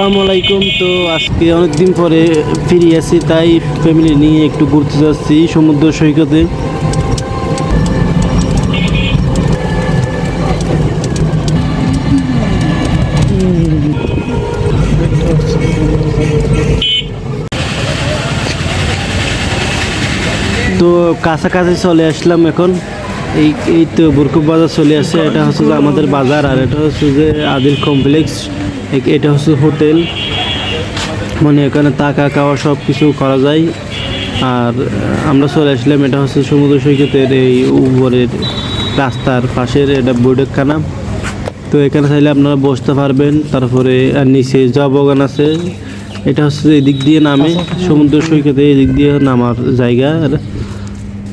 আসসালামু আলাইকুম। তো আজকে অনেকদিন পরে ফিরে আসি, তাই ফ্যামিলি নিয়ে একটু ঘুরতে যাচ্ছি সমুদ্র সৈকতে। তো কাছাকাছি চলে আসলাম এখন। এই এই তো বুরকুব বাজার চলে আসছে এটা হচ্ছে যে আমাদের বাজার, আর এটা হচ্ছে যে আদিল কমপ্লেক্স। এটা হচ্ছে হোটেল। মানে এখানে টাকা খাওয়া সব কিছু করা যায়। আর আমরা চলে আসলাম, এটা হচ্ছে সমুদ্র সৈকতের এই উপরের রাস্তার পাশের এটা বৈঠকখানা। তো এখানে চাইলে আপনারা বসতে পারবেন, তারপরে, আর নিচে জা বাগান আছে। এটা হচ্ছে যে এদিক দিয়ে নামে, সমুদ্র সৈকতে এদিক দিয়ে নামার জায়গা। আর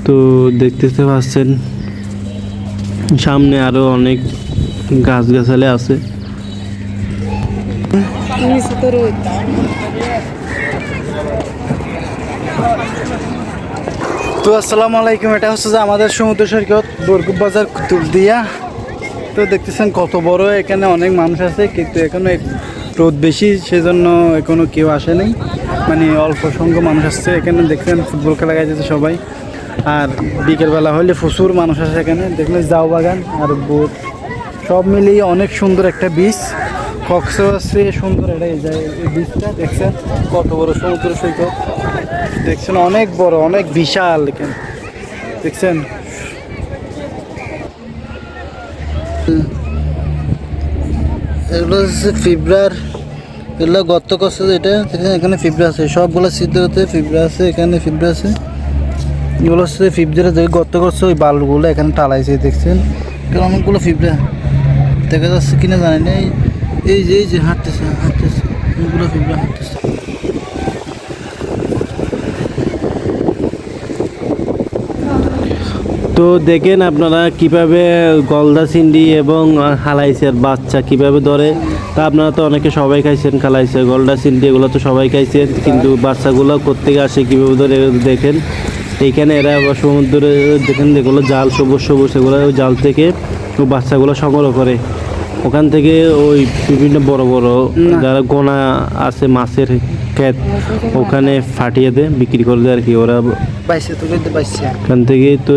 তো দেখতেতে পাচ্ছেন, সামনে আরও অনেক গাছগাছালি আছে। তো আসসালামু আলাইকুম, এটা হচ্ছে যে আমাদের সমুদ্র সৈকত বরগুব বাজার তুলদিয়া তো দেখতেছেন কত বড়, এখানে অনেক মানুষ আছে, কিন্তু এখনও এক- রোদ বেশি, সেজন্য এখনও কেউ আসে নাই। মানে অল্প সংখ্যক মানুষ আসছে, এখানে দেখছেন ফুটবল খেলা গাইতেছে সবাই। আর বিকেলবেলা হলে প্রচুর মানুষ আসে এখানে। দেখলেন জাউ বাগান আর বোট, সব মিলিয়ে অনেক সুন্দর একটা বীজ কক্স আছে সুন্দর এটা, এই জায়গা- এই বীজটা দেখছেন? কত বড় সমুদ্র সৈকত। দেখছেন, অনেক বড়, অনেক বিশাল এখানে। দেখছেন? এগুলো হচ্ছে ফিব্রার, এগুলো গর্ত করছে যেটা দেখেন এখানে ফিব্রা আছে। সবগুলো সিদ্ধতে ফিব্রা আছে, এখানে ফিব্রা আছে। এগুলো হচ্ছে ফিব্রা যে গর্ত করছে, ওই বালুগুলো এখানে টালাইছে, দেখছেন? অনেকগুলো ফিব্রা। দেখা যাচ্ছে কিনা জানি না এই- যে, এই যে হাঁটতেছে হাঁটতেছে হাঁটতেছে। তো দেখেন আপনারা কীভাবে গলদা সিন্ডি এবং হালাইসের বাচ্চা কীভাবে ধরে। তা আপনারা তো অনেকে সবাই খাইছেন খালাইছে, গলদা সিন্ডি এগুলো তো সবাই খাইছেন, কিন্তু বাচ্চাগুলো কোথেকে আসে কীভাবে ধরে দেখেন। এইখানে এরা সমুদ্রে দেখেন যেগুলো জাল, সবুজ সবুজ, এগুলো জাল থেকে বাচ্চাগুলো সংগ্রহ করে। ওখান থেকে ওই বিভিন্ন বড় বড় যারা গোনা আছে মাছের ক্ষেত ওখানে ফাটিয়ে দেয় বিক্রি করে দেয় আর কি। ওরা এখান থেকে তো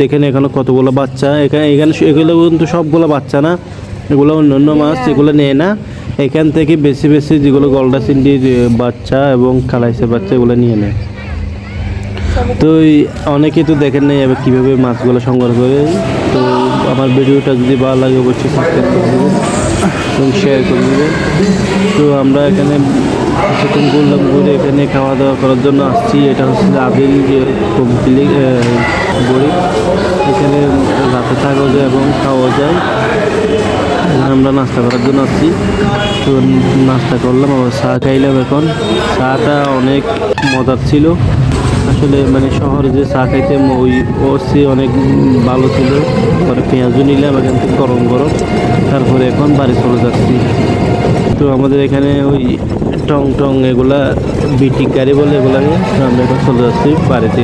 দেখেন এখানে কতগুলো বাচ্চা। এখানে এখানে এগুলো কিন্তু সবগুলো বাচ্চা না। এগুলো অন্য অন্য মাছ এগুলো নেয় না। এখান থেকে বেশি বেশি যেগুলো চিংড়ির এ, বাচ্চা এবং কালাইসের বাচ্চা এগুলো নিয়ে নেয়। তো অনেকে তো দেখেন নাই এবার কীভাবে মাছগুলো সংগ্রহ করে। তো আমার ভিডিওটা যদি ভালো লাগে অবশ্যই সাবস্ক্রাইব করে দেবেন এবং শেয়ার করে দেবেন। তো আমরা এখানে কিছুক্ষণ ঘুরলাম, ঘুরে এখানে খাওয়া দাওয়া করার জন্য আসছি। এটা হচ্ছে আদিল যে কমপ্লি বড়ি এখানে রাতে থাকা যায় এবং খাওয়া যায়। আমরা নাস্তা করার জন্য আসছি। তো নাস্তা করলাম, আবার চা খাইলাম এখন। চাটা অনেক মজার ছিল। আসলে মানে শহরে যে চা খাইতে ওই ও সে অনেক ভালো ছিল। পরে পেঁয়াজও নিলাম, এখান থেকে গরম গরম। তারপরে এখন বাড়ি চলে যাচ্ছি। তো আমাদের এখানে ওই টং টং এগুলা, বিটি গাড়ি বলে এগুলাকে আমরা এখন চলে যাচ্ছি বাড়িতে।